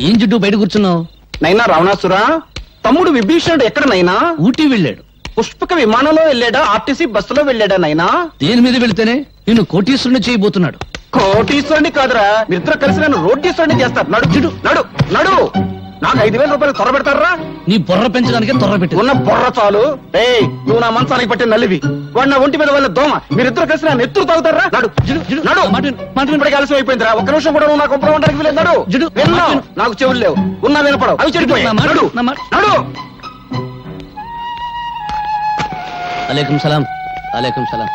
ఏం జిడ్డు బయట కూర్చున్నావు? నైనా రావణాసురా తమ్ముడు విభీషణుడు ఎక్కడ నైనా ఊటీ వెళ్ళాడు. పుష్పక విమానంలో వెళ్ళాడా? ఆర్టీసీ బస్సులో వెళ్ళాడా నైనా? దేని మీద వెళితేనే నిన్ను కోటీశ్వరుని చేయబోతున్నాడు. కోటీశ్వరుని కాదురా మీరిద్దరు కలిసి నన్ను రోటీశ్వరుని చేస్తారు. నడు చిడు నడు నడు. నాకు ఐదు వేల రూపాయలు త్వర పెడతారా? నీ బొర్ర పెంచడానికే తొర్ర పెట్టి. ఉన్న బొర్ర చాలు. ఏయ్ నువ్వు నా మంచానికి పట్టిన నల్లివి వాడు నా ఒంటి మీద వాళ్ళ దోమ. మీరిద్దరు కలిసి నా నెత్తురు తాగుతారా? నడు. నడు. విను. ఇప్పటికే ఆలస్యం అయిపోయిందిరా. ఒక్క నిమిషం కూడా నువ్వు నా కుప్పలో ఉండడానికి వీలేదు నడు. జిడు, విన్నావు. నాకు చెవులు లేవు. ఉన్నా వినపడవు. అవి మాట నడు. నడు. అలేకం సలాం. అలేకం సలాం.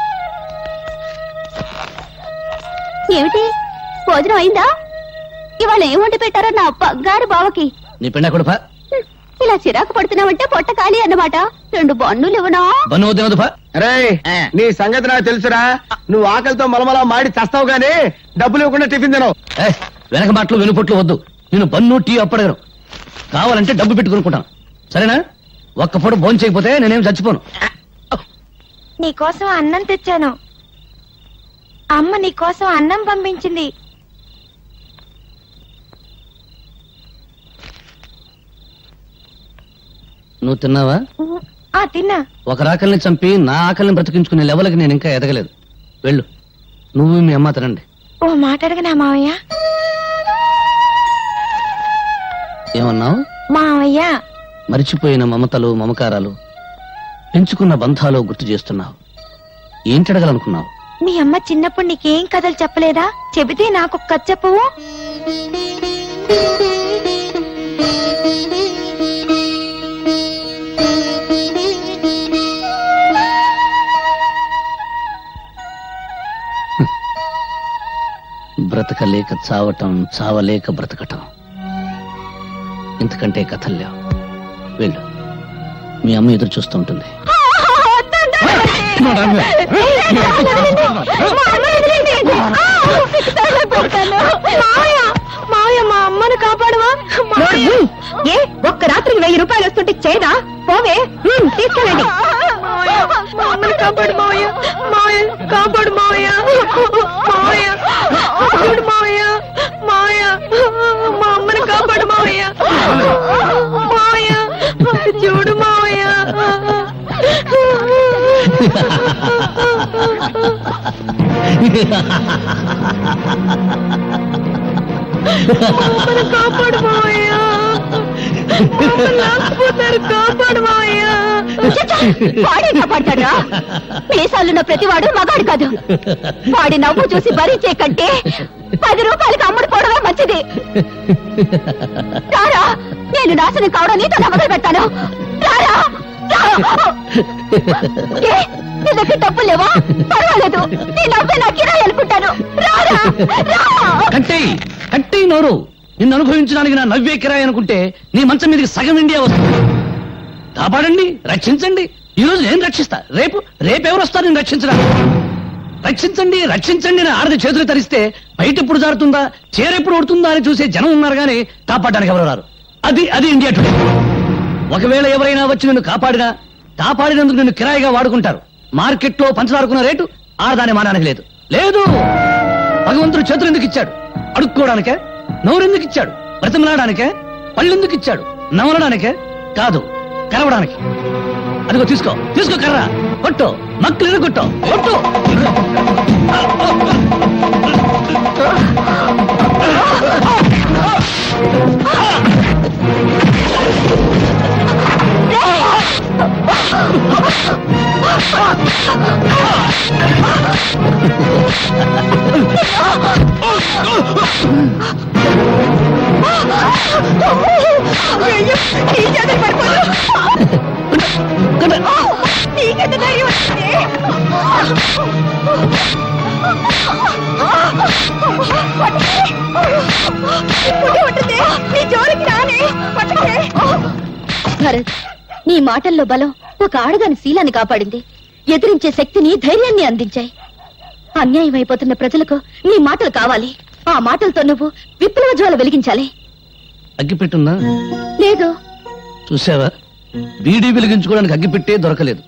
ఏమిటి? భోజనం అయిందా? ఇవాళ ఏం వండి పెట్టారో నా బంగారు బావకి. నీ పెండ కొడుపా? ఇలా చిరాకు పడుతున్నావంటే పొట్ట ఖాళీ అన్నమాట. రెండు బన్నులు ఇవ్వనా? బన్ను వద్దేమదుపా రే నీ సంగతి నాకు తెలుసురా. నువ్వు ఆకలితో మలమల మాడి చస్తావు గానీ డబ్బులు ఇవ్వకుండా టిఫిన్ తినవు. వెనక మాటలు వెనుపొట్లు వద్దు. నేను బన్ను టీ అప్పడగను. కావాలంటే డబ్బు పెట్టుకునుకుంటాను సరేనా? ఒక్క పూట భోజనం చేయకపోతే నేనేం చచ్చిపోను. నీకోసం అన్నం తెచ్చాను. అమ్మ నీకోసం అన్నం పంపించింది. నువ్వు తిన్నావా? ఆ తిన్నా. ఒక రాకల్ని చంపి నా ఆకలిని బ్రతికించుకునే లెవెల్కి నేను ఇంకా ఎదగలేదు. వెళ్ళు. నువ్వు మీ అమ్మ తినండి. ఓ మాట అడగనా మావయ్య? ఏమన్నావు? మావయ్య. మరిచిపోయిన మమతలు మమకారాలు పెంచుకున్న బంధాలు గుర్తు చేస్తున్నావు. ఏంటి అడగాలనుకున్నావు? మీ అమ్మ చిన్నప్పుడు నీకేం కథలు చెప్పలేదా? చెబితే నాకు కథ చెప్పవు బ్రతకలేక చావటం చావలేక బ్రతకటం. ఇంతకంటే కథలు లేవు వెళ్ళు. మీ అమ్మ ఎదురు చూస్తూ ఉంటుంది. మా అమ్మను కాపాడవా? ఏ? ఒక్క రాత్రికి వెయ్యి రూపాయలు వస్తుంటే చేదా పోవే తీసుకెళ్ళండి. మమ్మల్ని కాపాడు మావయ్య మావయ్య కాపాడు మావయ్య మావయ్య కాపాడు మావయ్య మావయ్య మా అమ్మని కాపాడు మావయ్య మావయ్య చూడు మావయ్య కాపాడు మావయ్య మమ్మల్ని లాక్కుపోతారు కాపాడు మీసాలున్న ప్రతివాడు మగాడు కాదు. వాడి నవ్వు చూసి భరించే కంటే పది రూపాయలకి అమ్ముడుకోవడమే మంచిది. రారా నేను నాశనం కావడం నీతో మొదలు పెట్టాను రారా రా. ఏ, లేవా? పర్వాలేదు. నీ నవ్వే నా కిరాయి అనుకుంటాను. రారా అంటే కట్టేయి నోరు. నిన్ను అనుభవించడానికి నా నవ్వే కిరాయి అనుకుంటే నీ మంచం మీదకి సగం ఇండియా వస్తుంది. కాపాడండి రక్షించండి. ఈ రోజు నేను రక్షిస్తా. రేపు రేపు ఎవరు వస్తారు నేను రక్షించడానికి. రక్షించండి రక్షించండి నా ఆడది చేతులు తరిస్తే బయట ఎప్పుడు జారుతుందా చేరెప్పుడు ఉడుతుందా అని చూసే జనం ఉన్నారు కానీ కాపాడడానికి ఎవరు రారు. అది అది ఇండియా టుడే. ఒకవేళ ఎవరైనా వచ్చి నిన్ను కాపాడినా కాపాడినందుకు నిన్ను కిరాయిగా వాడుకుంటారు. మార్కెట్లో పంచదారుకున్న రేటు ఆడదాని మానానికి లేదు. లేదు! భగవంతుడు చేతులు ఎందుకు ఇచ్చాడు? అడుక్కోవడానికే? నోరెందుకు ఇచ్చాడు బ్రతిమలాడానికే? పళ్ళెందుకు ఇచ్చాడు నవలడానికే కాదు కరవడానికి. అదిగో తీసుకో తీసుకో కర్ర. కొట్టు మక్కలు కొట్టు. కొట్టు. Ah! భరత్ నీ మాటల్లో బలం ఒక ఆడదాని శీలాన్ని కాపాడింది. ఎదిరించే శక్తిని ధైర్యాన్ని అందించాయి. అన్యాయం అయిపోతున్న ప్రజలకు నీ మాటలు కావాలి. ఆ మాటలతో నువ్వు విప్లవ జ్వాల వెలిగించాలి. అగ్గిపెట్టుందా లేదు. చూసావా? బీడీ వెలిగించుకోవడానికి అగ్గిపెట్టే దొరకలేదు.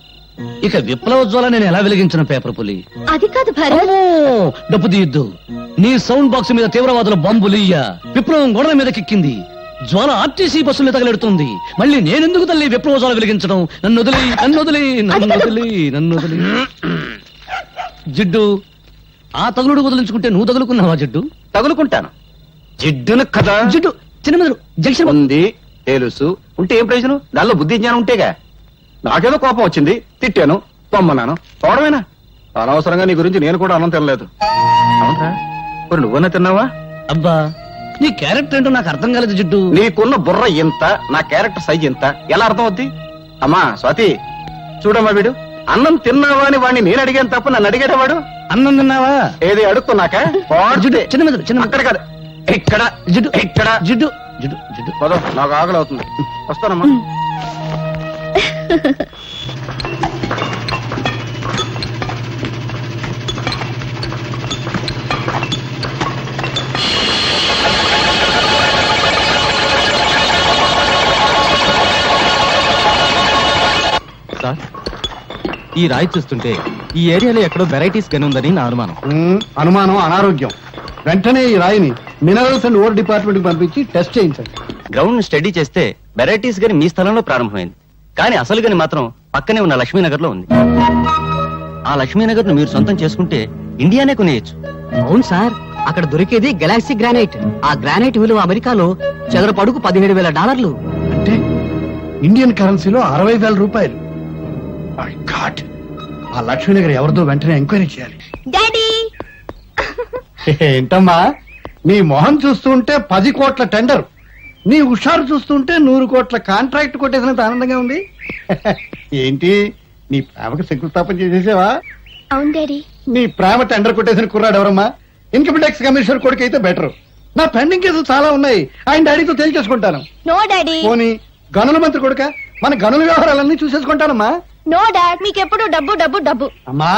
ఇక విప్లవోజ్వల నేను ఎలా వెలిగించిన పేపర్ పులి? అది కాదు భరత్. డబ్బు తీయద్దు. నీ సౌండ్ బాక్స్ మీద తీవ్రవాదుల బాంబులు ఇయ్య. విప్లవం గోడల మీద కిక్కింది. జ్వాల ఆర్టీసీ బస్సులు తగలెడుతుంది. మళ్ళీ నేనెందుకు తల్లి విప్లవజాలు వెలిగించడం? నన్ను వదిలి నన్ను వదిలి నన్ను వదిలి నన్ను వదిలి. జిడ్డు ఆ తగులుడు వదిలించుకుంటే నువ్వు తగులుకున్నావా జిడ్డు? తగులుకుంటాను. జిడ్డును కదా? జిడ్డు చిన్న మెదడు జంక్షన్ ఉంది. తెలుసు ఉంటే ఏం ప్రయోజనం? దానిలో బుద్ధి జ్ఞానం ఉంటేగా. నాకేదో కోపం వచ్చింది తిట్టాను పొమ్మన్నాను. పోవడమేనా అనవసరంగా నీ గురించి నేను కూడా అన్నం తినలేదు. అవునరా? మరి నువ్వన్నా తిన్నావా? అబ్బా నీ క్యారెక్టర్ ఏంటో నాకు అర్థం కాలేదు జిడ్డు. నీకున్న బుర్ర ఎంత నా క్యారెక్టర్ సైజ్ ఎంత ఎలా అర్థం అవుద్ది అమ్మా స్వాతి చూడమ్మా వీడు. అన్నం తిన్నావా అని వాడిని నేను అడిగాను తప్ప నన్ను అడిగాడు వాడు? అన్నం తిన్నావా? ఏది అడుక్కున్నాక? జిడ్డు చిన్న చిన్న అక్కడ కాదు. ఇక్కడ జిడ్డు ఇక్కడ. జిడ్డు. జిడ్డు జిడ్డు. పదో నాకు ఆకలి అవుతుంది. వస్తానమ్మా. సార్ ఈ రాయి చూస్తుంటే ఈ ఏరియాలో ఎక్కడో వెరైటీస్ గని ఉందని నా అనుమానం. అనుమానం అనారోగ్యం. వెంటనే ఈ రాయిని మినరల్స్ అండ్ ఓర్ డిపార్ట్మెంట్కి పంపించి టెస్ట్ చేయించండి. గ్రౌండ్ స్టడీ చేస్తే వెరైటీస్ గని మీ స్థలంలో ప్రారంభమైంది. కానీ అసలు గని మాత్రం పక్కనే ఉన్న లక్ష్మీనగర్లో ఉంది. ఆ లక్ష్మీనగర్ను మీరు సొంతం చేసుకుంటే ఇండియానే కొనేయచ్చు. అవును సార్ అక్కడ దొరికేది గెలాక్సీ గ్రానైట్. ఆ గ్రానైట్ విలువ అమెరికాలో చదరపు అడుగు పదిహేడు వేల డాలర్లు. అంటే ఇండియన్ కరెన్సీలో అరవై వేల రూపాయలు. My God. ఆ లక్ష్మీనగర్ ఎవరిదో వెంటనే ఎంక్వైరీ చేయాలి. డాడీ ఏంటమ్మా? నీ మొహం చూస్తుంటే పది కోట్ల టెండర్. నీ హుషారు చూస్తుంటే నూరు కోట్ల కాంట్రాక్ట్ కొట్టేసినంత ఆనందంగా ఉంది. ఏంటి? నీ ప్రేమకు శంకుస్థాపన చేసేసావా? అవును డాడీ. నీ ప్రేమ టెండర్ కొట్టేసిన కుర్రాడు ఎవరమ్మా? ఇన్కమ్ ట్యాక్స్ కమిషనర్ కొడుకు అయితే బెటర్. నా పెండింగ్ కేసులు చాలా ఉన్నాయి. ఆయన డాడీతో తేల్చేసుకుంటాను నో డాడీ. పోనీ గనుల మంత్రి కొడుక మన గనుల వ్యవహారాలన్నీ చూసేసుకుంటానమ్మా. నో డాడ్ మీకెప్పుడు డబ్బు డబ్బు డబ్బు. అమ్మా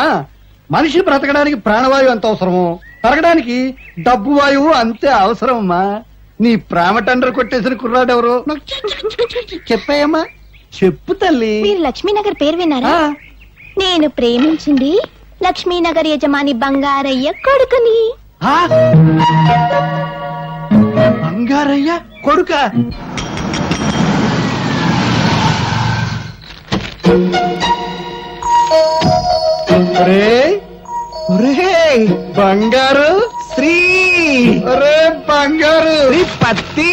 మనిషి బ్రతకడానికి ప్రాణవాయువు ఎంత అవసరమో. తరగడానికి డబ్బు వాయువు అంతే అవసరం అమ్మా నీ ప్రేమ టెండర్ కొట్టేసిన కుర్రాడు ఎవరు నాకు చె- చె- చె- చె- చె- చెప్పేయమ్మా. చెప్పు తల్లి. మీరు లక్ష్మీనగర్ పేరు విన్నారా? ఆ, నేను ప్రేమించింది లక్ష్మీనగర్ యజమాని బంగారయ్య కొడుకుని. ఆ? బంగారయ్య కొడుక. ఒరేయ్, బంగారు శ్రీ ఒరే బంగారు పత్తి.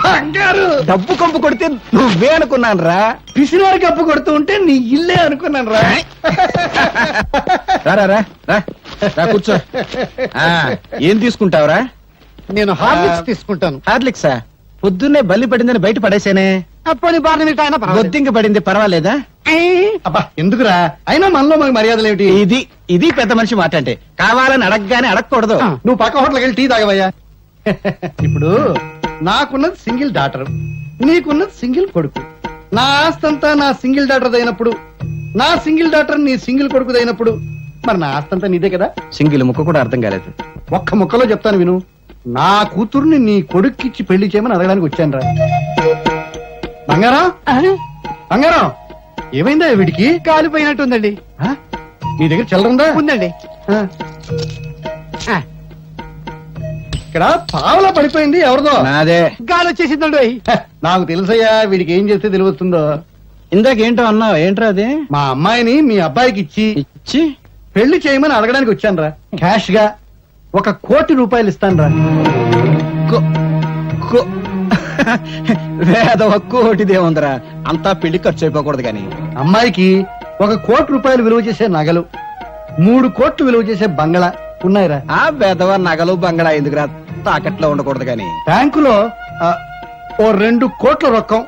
బంగారు. డబ్బు కంపు కొడితే నువ్వే అనుకున్నాను రా పిసినారి కప్పు కొడుతూ ఉంటే నీ ఇల్లే అనుకున్నాను రా రా రా, రా రా రా కూర్చో. ఆ, ఏం తీసుకుంటావురా? నేను హార్లిక్స్ తీసుకుంటాను. హార్లిక్సా? పొద్దున్నే బల్లి పడిందని బయట పడేసేనే. బొద్దింక పడింది పర్వాలేదా? అబ్బా ఎందుకురా? అయినా మనలో మనకి మర్యాదలు ఏమిటి? ఇది ఇది పెద్ద మనిషి మాట అంటే. కావాలని అడగగానే అడగకూడదు. నువ్వు పక్క హోటల్కి వెళ్ళి టీ తాగవయ్యా. ఇప్పుడు నాకున్నది సింగిల్ డాటర్ నీకున్నది సింగిల్ కొడుకు. నా ఆస్తంతా నా సింగిల్ డాటర్ అయినప్పుడు నా సింగిల్ డాటర్ నీ సింగిల్ కొడుకు అయినప్పుడు మరి నా ఆస్తంతా నీదే కదా? సింగిల్ ముక్క కూడా అర్థం కాలేదు. ఒక్క ముక్కలో చెప్తాను విను. నా కూతుర్ని నీ కొడుక్కిచ్చి పెళ్ళి చేయమని అడగడానికి వచ్చాను రా బంగారం? బంగారం? ఏమైందా వీడికి? కాలిపోయినట్టుందండి. ఆ? నీ దగ్గర చిల్లరుందా ఉందండి. ఇక్కడ పావలా పడిపోయింది ఎవరిదో. నాదే. గాలి వచ్చేసిందండి నాకు తెలుసయ్యా వీడికి ఏం చేస్తే తెలివస్తుందో ఇందాక ఏంటో అన్నావు ఏంట్రా అది? మా అమ్మాయిని మీ అబ్బాయికి ఇచ్చి ఇచ్చి? పెళ్ళి చేయమని అడగడానికి వచ్చాను రా క్యాష్గా ఒక కోటి రూపాయలు ఇస్తాను రా వేద ఒక్క ఒకటిదే ఉందరా. అంతా పెళ్ళి ఖర్చు అయిపోకూడదు కానీ అమ్మాయికి ఒక కోటి రూపాయలు విలువ చేసే నగలు మూడు కోట్లు విలువ చేసే బంగళా ఉన్నాయిరా. ఆ వేదవ నగలు బంగళా ఎందుకురా తాకట్లో ఉండకూడదు కానీ బ్యాంకులో ఆ, ఓ రెండు కోట్ల రొక్కం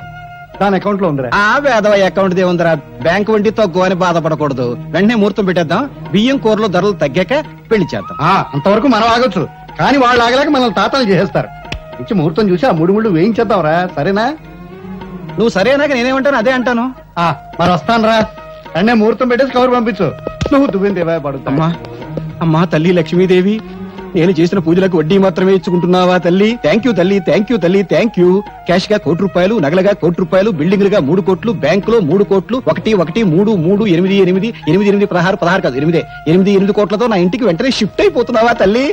దాని అకౌంట్లో ఉందిరా. ఆ వేదవ అకౌంట్ దే ఉందిరా. బ్యాంక్ వడ్డీ తక్కువ అని బాధపడకూడదు. వెంటనే ముహూర్తం పెట్టేద్దాం. బియ్యం కూరలు ధరలు తగ్గాక పెళ్ళి చేద్దాం. ఆ, అంతవరకు మనం ఆగొచ్చు. కానీ వాళ్ళు ఆగలేక మనల్ని తాతలు చేసేస్తారు. ఇచ్చి ముహూర్తం చూసి ఆ మూడు ముళ్ళు వేయించేద్దాంరా సరేనా? నువ్వు సరేనాక నేనేమంటాను అదే అంటాను. ఆ మరి వస్తాను రా అన్నే ముహూర్తం పెట్టేసి కవర్ పంపించు. నువ్వు దువ్విందేవా పడుతా అమ్మా అమ్మా తల్లి లక్ష్మీదేవి నేను చేసిన పూజలకు వడ్డీ మాత్రమే ఇచ్చుకుంటున్నావా తల్లి? థ్యాంక్ యూ తల్లి థ్యాంక్ యూ తల్లి థ్యాంక్ యూ క్యాష్గా కోటి రూపాయలు నగలుగా కోటి రూపాయలు బిల్డింగ్లుగా మూడు కోట్లు బ్యాంకులో మూడు కోట్లు ఒకటి ఒకటి మూడు మూడు ఎనిమిది ఎనిమిది ఎనిమిది ఎనిమిది పదహారు పదహారు కాదు ఎనిమిది ఎనిమిది ఎనిమిది కోట్లతో నా ఇంటికి వెంటనే షిఫ్ట్ అయిపోతున్నావా తల్లి?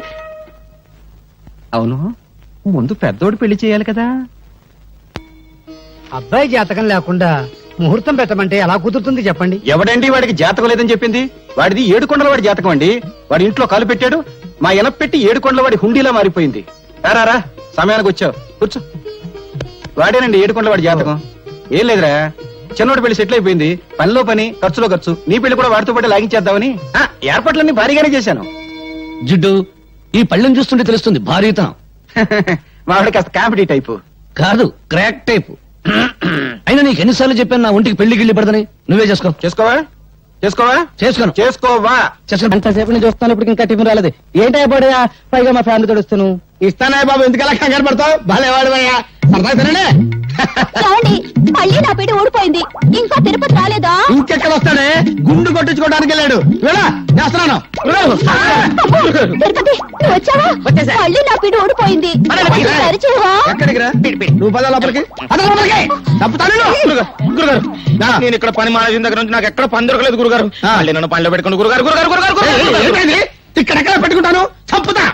అవును. ముందు పెద్దోడు పెళ్ళి చేయాలి కదా. అబ్బాయి జాతకం లేకుండా ముహూర్తం పెట్టమంటే ఎలా కుదురుతుంది చెప్పండి? ఎవడండి వాడికి జాతకం లేదని చెప్పింది? వాడిది ఏడు కొండల వాడి జాతకం అండి. వాడి ఇంట్లో కాలు పెట్టాడు. మా ఎనప్ పెట్టి ఏడు కొండల వాడి హుండీలా మారిపోయింది. రారా సమయానికి వచ్చావు. కూర్చో. వాడేనండి ఏడు కొండల వాడి జాతకం. ఏం లేదురా. చిన్నోడి పెళ్ళి సెటిల్ అయిపోయింది. పనిలో పని ఖర్చులో ఖర్చు. నీ పెళ్ళి కూడా వాడితో పాటు లాగించేద్దామని. ఆ, ఏర్పాట్లన్నీ భారీగానే చేశాను. జిడ్డు ఈ పళ్ళెం చూస్తుంటే తెలుస్తుంది భారీతనం వాడు కాస్త కామెడీ టైపు. కాదు క్రాక్ టైప్. అయినా నీకు ఎన్నిసార్లు చెప్పాను నా ఒంటికి పెళ్ళి గిళ్ళి పడదని? నువ్వే చేసుకో. చేసుకోవా? చేసుకోవా? చేసుకోను. చేసుకోవా? చేసుకో ఎంతసేపు నుంచి చూస్తాను ఇప్పుడు ఇంకా టిఫిన్ రాలేదు. ఏంటో పడయా పైగా మా ఫ్యామిలీ తడుస్తాను ఇస్తానా బాబు ఎందుకలా కంగారు పడతావు? భలేవాడు ఏమండి మళ్ళీ నా పీట ఊడిపోయింది. ఇంకా తిరుపతి రాలేదా? ఇంకెక్కడ వస్తాడే? గుండు కొట్టించుకోవడానికి వెళ్ళాడు. వెళ్ళా చేస్తున్నాను తిరుపతి నువ్వు వచ్చావా? మళ్ళీ నా పీట సరిచేవా ఎక్కడికి రా? నువ్వు పద లోపలికి. పద లోపలికి. తప్పుతాను గురుగారు నేను ఇక్కడ పని మానేసిన దగ్గర నుంచి నాకు ఎక్కడ పని దొరకలేదు గురుగారు. మళ్ళీ నన్ను పనిలో పెట్టుకుని గురుగారు గురుగారు గురుగారు గురుగారు. ఇక్కడెక్కడ పెట్టుకుంటాను? చంపుతా.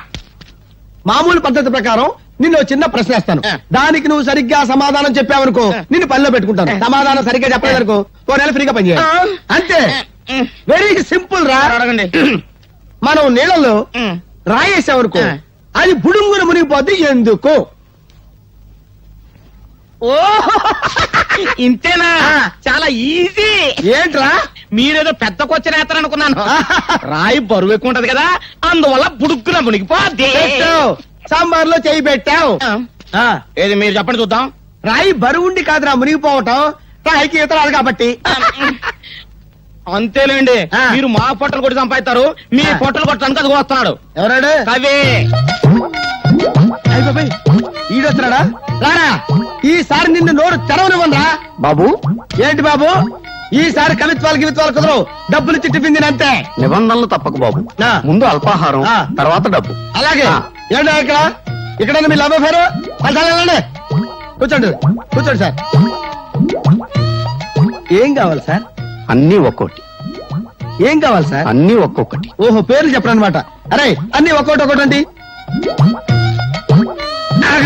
మామూలు పద్ధతి ప్రకారం నిన్ను చిన్న ప్రశ్న వేస్తాను. దానికి నువ్వు సరిగ్గా సమాధానం చెప్పావనుకో నిన్ను పనిలో పెట్టుకుంటాను. సమాధానం సరిగ్గా చెప్పలేదనుకో ఓ నెల ఫ్రీగా పనిచేయాలి అంతే. వెరీ సింపుల్ రా. అడగండి. మనం నీళ్ళలో రాయేసామనుకో అది బుడుంగున మునిగిపోద్ది. ఎందుకు? ఓ ఇంతేనా? చాలా ఈజీ. ఏంట్రా? మీరేదో పెద్ద కొచ్చిన అనుకున్నాను. రాయి బరువు ఎక్కువ ఉంటది కదా అందువల్ల బుడుక్కున మునిగిపోద్ది సాంబార్లో చేయి పెట్టావు. ఏది మీరు చెప్పండి చూద్దాం. రాయి బరువుండి కాదురా మునిగిపోవటం. రాయికి ఈత రాదు కాబట్టి. అంతేలేండి. మీరు మా పొట్టలు కొట్టి సంపాదిస్తారు. మీ. పొట్టలు కొట్టడానికి అది వస్తున్నాడు. ఎవరాడు? కవి. ఈడొస్తున్నాడా? రారా ఈసారి నిన్ను నోరు తెరవనివ్వనరా బాబు? ఏంటి బాబు? ఈసారి కవిత్వాలు గివిత్వాలు కుదరవు. డబ్బులు టిఫిన్ తినంతే. నిబంధనలు తప్పక బాబు. ఆ. ముందు అల్పాహారం ఆ. తర్వాత డబ్బు. అలాగే. ఏంటో ఇక్కడ? ఇక్కడ మీ లవ్ అఫేరు? వెళ్ళండి. కూర్చోండి కూర్చోండి సార్. ఏం కావాలి సార్? అన్ని ఒక్కోటి. ఏం కావాలి సార్? అన్ని ఒక్కొక్కటి. ఓహో పేర్లు చెప్పడం అనమాట అరే అన్ని ఒక్కోటి ఒక్కోటి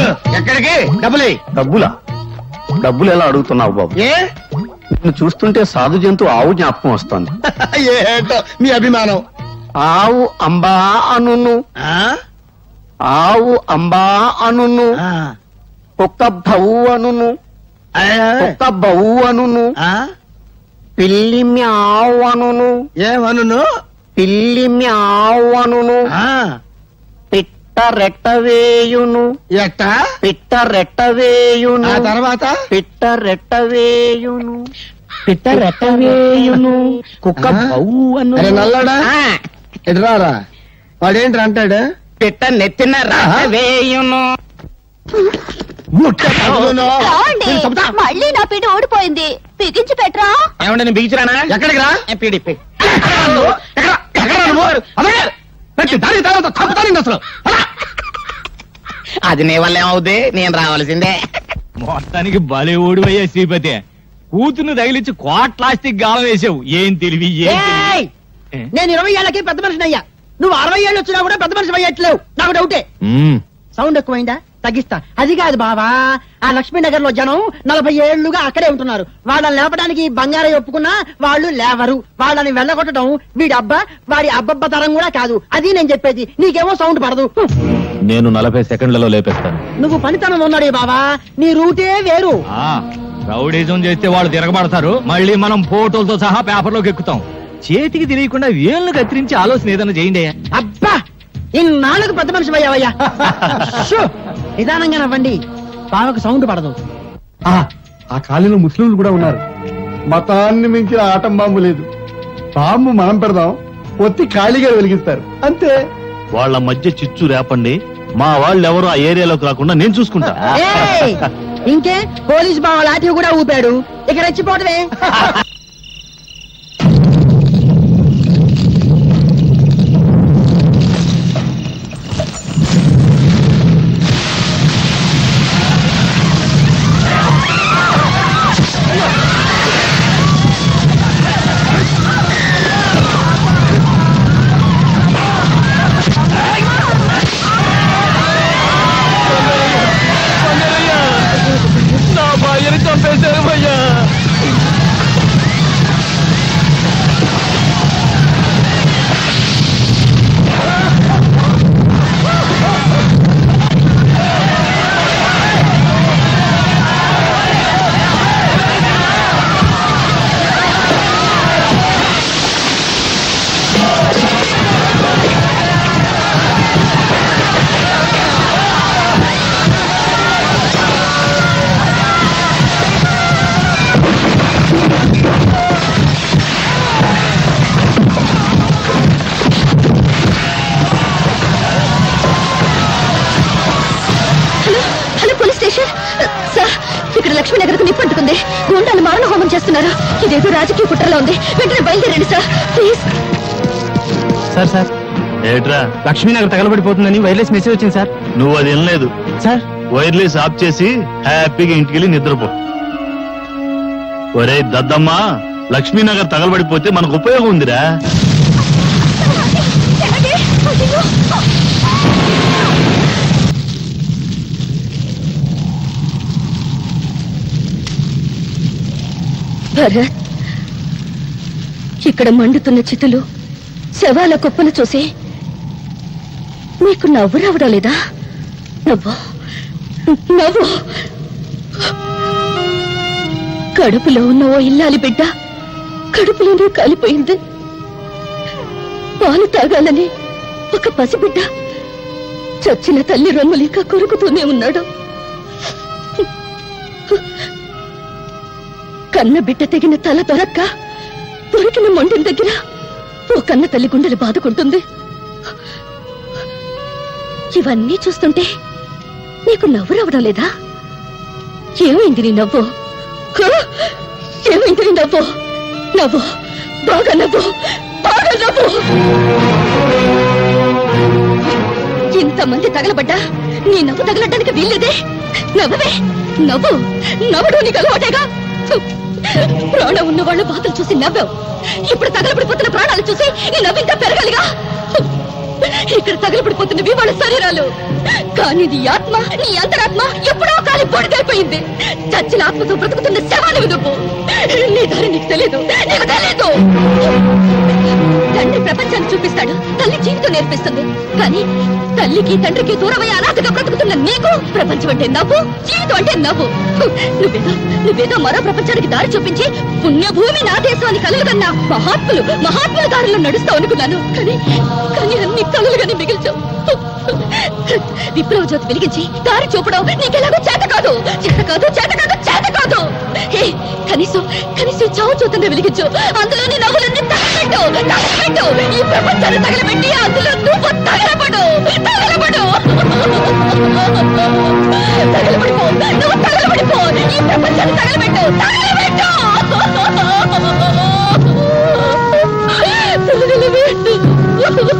ఎక్కడికి? డబ్బులే. డబ్బులా? డబ్బులు ఎలా అడుగుతున్నావు బాబు? ఏ? నిన్ను చూస్తుంటే సాధు జంతు ఆవు జ్ఞాపకం వస్తుంది. ఏంటో మీ అభిమానం. ఆవు అంబా అనును. ఆ? ఆవు అంబా అనును. ఆ. కుక్క భవు అనును. ఆ. కుక్క బవు అనును. ఆ? పిల్లి మ్యావు అనును. ఏమనును పిల్లి మ్యావు అనును. ఆ. పిట్ట రెట్ట వేయును. ఎట్టా? పిట్ట రెట్ట వేయును. ఆ తర్వాత? పిట్ట రెట్ట వేయును. పిట్ట రెట్ట వేయును. కుక్క ఆ? బౌ అను. అరే నల్లాడా? వాడేంటి అంటాడు? పిట్ట నెత్తిన రథ వేయును. ముట్ట తగులును. రాండి నేను చెప్తా. మళ్ళీ నా పీట ఊడిపోయింది. బిగించి పెట్టరా? ఏమంటే నేను బిగించరానా ఎక్కడికి రా? పీడిపి. ఎక్కడ ఎక్కడ రా? నువ్వు? అదే పెట్టి దాని తర్వాత చంపుతాను నిన్ను అసలు. అలా. అది నీ వల్ల ఏమవుద్ది నేను రావాల్సిందే. మొత్తానికి భలే ఓడివయ్యా శ్రీపతి. కూతుర్ని తగిలించి కోట్లాస్టిక్ గాలం వేసావు. ఏం తెలివి ఏం తెలివి? ఏ? నేను ఇరవై ఏళ్ళకి పెద్ద మనిషిని అయ్యా నువ్వు అరవై ఏళ్ళు వచ్చినా కూడా పెద్ద మనిషి అయ్యట్లేవు. నాకు డౌటే. మ్మ్. సౌండ్ ఎక్కువైందా? తగ్గిస్తా. అది కాదు బావా. ఆ లక్ష్మీనగర్లో జనం నలభై ఏళ్ళుగా అక్కడే ఉంటున్నారు. వాళ్ళని లేపడానికి బంగారం ఒప్పుకున్నా వాళ్ళు లేవరు. వాళ్ళని వెళ్ళగొట్టడం వీడి అబ్బా వాడి అబ్బబ్బ తరం కూడా కాదు. అది నేను చెప్పేది. నీకేమో సౌండ్ పడదు. నేను నలభై సెకండ్లలో లేపేస్తాను. నువ్వు పనితనం ఉన్నాడే బావా. నీ రూటే వేరు. ఆ, రౌడీజం చేస్తే వాళ్ళు తిరగబడతారు. మళ్ళీ మనం ఫోటోలతో సహా పేపర్లోకి ఎక్కుతాం. చేతికి తెలియకుండా వేళ్ళు కత్తిరించి ఆలోచన ఏదైనా చేయండి. అయ్యా. అబ్బా! ఇన్నాళ్ళకు పెద్ద మనిషి అయ్యావయ్యా షూ. నిదానంగా నవ్వండి. బావకు సౌండ్ పడదు. ఆ, ఆ ముస్లింలు కూడా ఉన్నారు. మతాన్ని మించిన ఆటం బాంబు లేదు. బాంబు మనం పెడదాం ఒత్తి ఖాళీగా వెలిగిస్తారు. అంతే. వాళ్ళ మధ్య చిచ్చు రేపండి. మా వాళ్ళు ఎవరు ఆ ఏరియాలోకి రాకుండా నేను చూసుకుంటా. ఏయ్! ఇంకే పోలీస్ బావ లాఠీ కూడా ఊపాడు. ఇక రెచ్చిపోవటమే. pesar mañana. భార్యని చంపేశారు లక్ష్మీనగర్కు నిప్పంటుకుంది గుండాలు మారణ హోమం చేస్తున్నారు. ఇదేదో రాజకీయ కుట్రలో ఉంది. వెంటనే బయలుదేరండి సార్. ప్లీజ్. Sir sir. ఏట్రా? లక్ష్మీనగర్ తగలబడిపోతుందని వైర్లెస్ మెసేజ్ వచ్చింది సార్. నువ్వు అది వినలేదు. సార్. వైర్లెస్ ఆఫ్ చేసి హ్యాపీగా ఇంటికి వెళ్ళి నిద్రపో. ఒరే దద్దమ్మ లక్ష్మీనగర్ తగలబడిపోతే మనకు ఉపయోగం ఉందిరా. భరత్ ఇక్కడ మండుతున్న చితులు శవాల కుప్పలు చూసి నీకు నవ్వు రావడం లేదా? నవ్వు నవ్వు. కడుపులో ఉన్న ఓ ఇల్లాలి బిడ్డ కడుపులోనే కాలిపోయింది. పాలు తాగాలని ఒక పసిబిడ్డ చచ్చిన తల్లి రొమ్ములింకా కొరుకుతూనే ఉన్నాడు. కన్న బిడ్డ తెగిన తల దొరక్క దొరికిన మొండిన దగ్గర ఓ కన్న తల్లి గుండెలు బాదుకుంటుంది. ఇవన్నీ చూస్తుంటే నీకు నవ్వు రావడం లేదా? ఏమైంది నీ నవ్వు? ఏమైంది నీ నవ్వు? నవ్వు బాగా నవ్వు బాగా నవ్వు. ఇంతమంది తగలబడ్డా నీ నవ్వు తగలడానికి వీల్లేదే? నవ్వవే నవ్వు నవ్వడు నీకు అలవాటేగా? ప్రాణం ఉన్న వాళ్ళు బాధలు చూసి నవ్వావు. ఇప్పుడు తగలబడిపోతున్న ప్రాణాలు చూసి నీ నవ్వింకా పెరగాలిగా? ఇక్కడ తగలబడిపోతున్నవి వాళ్ళ శరీరాలు. కానీ నీ ఆత్మ నీ అంతరాత్మ ఎప్పుడో కాలి పొడికైపోయింది చచ్చిన ఆత్మతో బ్రతుకుతున్న శవాలు నువ్వు నీ దారి నీకు తెలియదు నీకు తెలియదు తండ్రి ప్రపంచాన్ని చూపిస్తాడు. తల్లి జీవితం నేర్పిస్తుంది. కానీ తల్లికి తండ్రికి దూరమై అనాథగా బ్రతుకుతున్న నీకు ప్రపంచం అంటే నవ్వు జీవితం అంటే నవ్వు. నువ్వేదో నువ్వేదో మరో ప్రపంచానికి దారి చూపించి పుణ్యభూమి నా దేశాన్ని కన్నా మహాత్ములు మహాత్ముల దారిలో నడుస్తావు అనుకున్నాను. కానీ కానీ అన్ని కలలుగానే మిగిల్చావు. విప్లవ జ్యోతి వెలిగించి దారి చూపడం నీకెలాగో చేత కాదు. చేత కాదు చేత కాదు చేత కాదు. హే, కనీసం కనీసం చావు చూతుండే వెలిగించు. అందులోని నవ్వులన్నీ తగలబెట్టు తగలబెట్టు. ఈ ప్రపంచాన్ని తగలబెట్టి అందులో నువ్వు తగలబడు తగలబడు. తగలబడిపో నువ్వు తగలబడిపో. ఈ ప్రపంచాన్ని తగలబెట్టు తగలబెట్టు. ఎవడో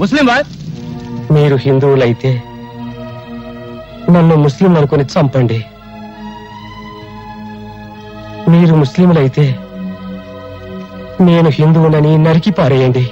ముస్లిం ముస్లింవా మీరు హిందువులైతే నన్ను ముస్లిం అనుకుని చంపండి. మీరు ముస్లింలైతే నేను హిందువునని నరికి పారేయండి.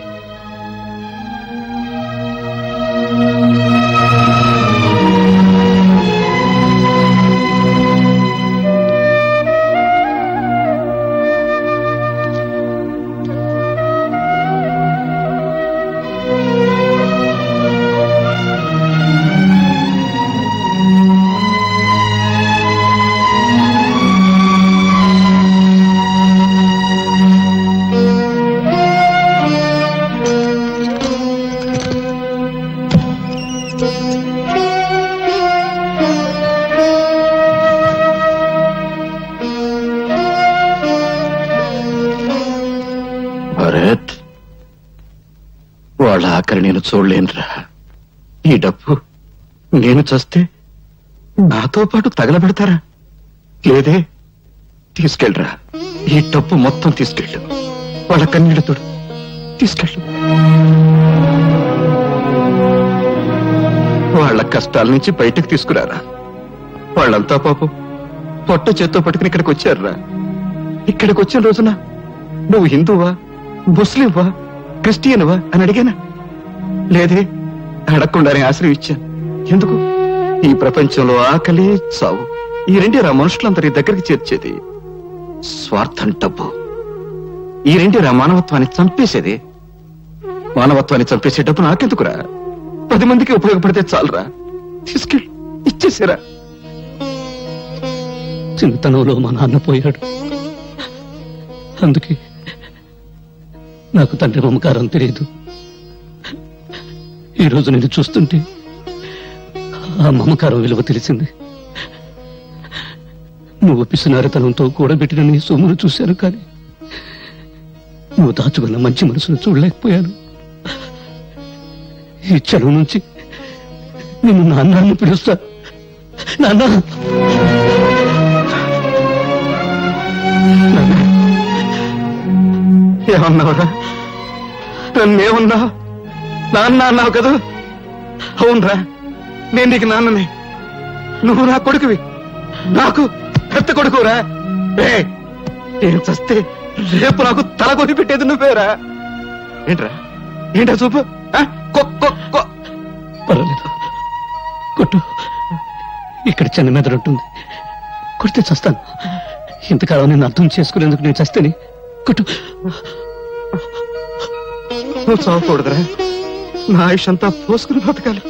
వాళ్ళ ఆఖరి నేను చూడలేనురా. ఈ డబ్బు నేను చస్తే నాతో పాటు తగలబెడతారా? లేదే తీసుకెళ్ళరా. ఈ డబ్బు మొత్తం తీసుకెళ్ళు. వాళ్ళ కన్నీళ్ళతో తీసుకెళ్ళు. వాళ్ళ కష్టాల నుంచి బయటకు తీసుకురారా. వాళ్ళంతా పాపం పొట్ట చేత్తో పట్టుకుని ఇక్కడికి వచ్చారురా. ఇక్కడికి వచ్చిన రోజున నువ్వు హిందువా ముస్లింవా? క్రిస్టియన్వా అని అడిగానా? లేదే అడగకుండానే ఆశ్రయించాను ఎందుకు? ఈ ప్రపంచంలో ఆకలి చావు. ఈ రెండేరా మనుషులందరి దగ్గరికి చేర్చేది. స్వార్థం డబ్బు. ఈ రెండేరా మానవత్వాన్ని చంపేసేది. మానవత్వాన్ని చంపేసే డబ్బు నాకెందుకురా? పది మందికి ఉపయోగపడితే చాలరా. తీసుకెళ్ళి ఇచ్చేసేరా. చిన్నతనంలో మా నాన్న పోయాడు. అందుకే నాకు తండ్రి మమకారం తెలియదు. ఈరోజు నేను చూస్తుంటే ఆ మమకారం విలువ తెలిసింది. నువ్వు పిసినారితనంతో కూడబెట్టిన నీ సొమ్మును చూశాను కానీ నువ్వు దాచుకున్న మంచి మనసును చూడలేకపోయాను. ఈ చదువు నుంచి నిన్ను నాన్నని పిలుస్తా. నాన్న! ఏమన్నావురా? నన్నేమన్నా? నాన్న అన్నావు కదా? అవునరా నేను నీకు నాన్నని. నువ్వు నా కొడుకువి. నాకు పెద్ద కొడుకురా. నేను చస్తే రేపు నాకు తల కొని పెట్టేది నువ్వేరా? ఏంట్రా? ఏంటా చూపు? ఆ? పర్వాలేదు. కొట్టు. ఇక్కడ చిన్న మీద ఉంటుంది. కొడితే చస్తాను. ఇంతకాలం నేను అర్థం చేసుకునేందుకు నేను చస్తేనే. కొట్టు. నువ్వు చావకూడదురా నా ఆయుష్ అంతా పోసుకుని బ్రతకాలి.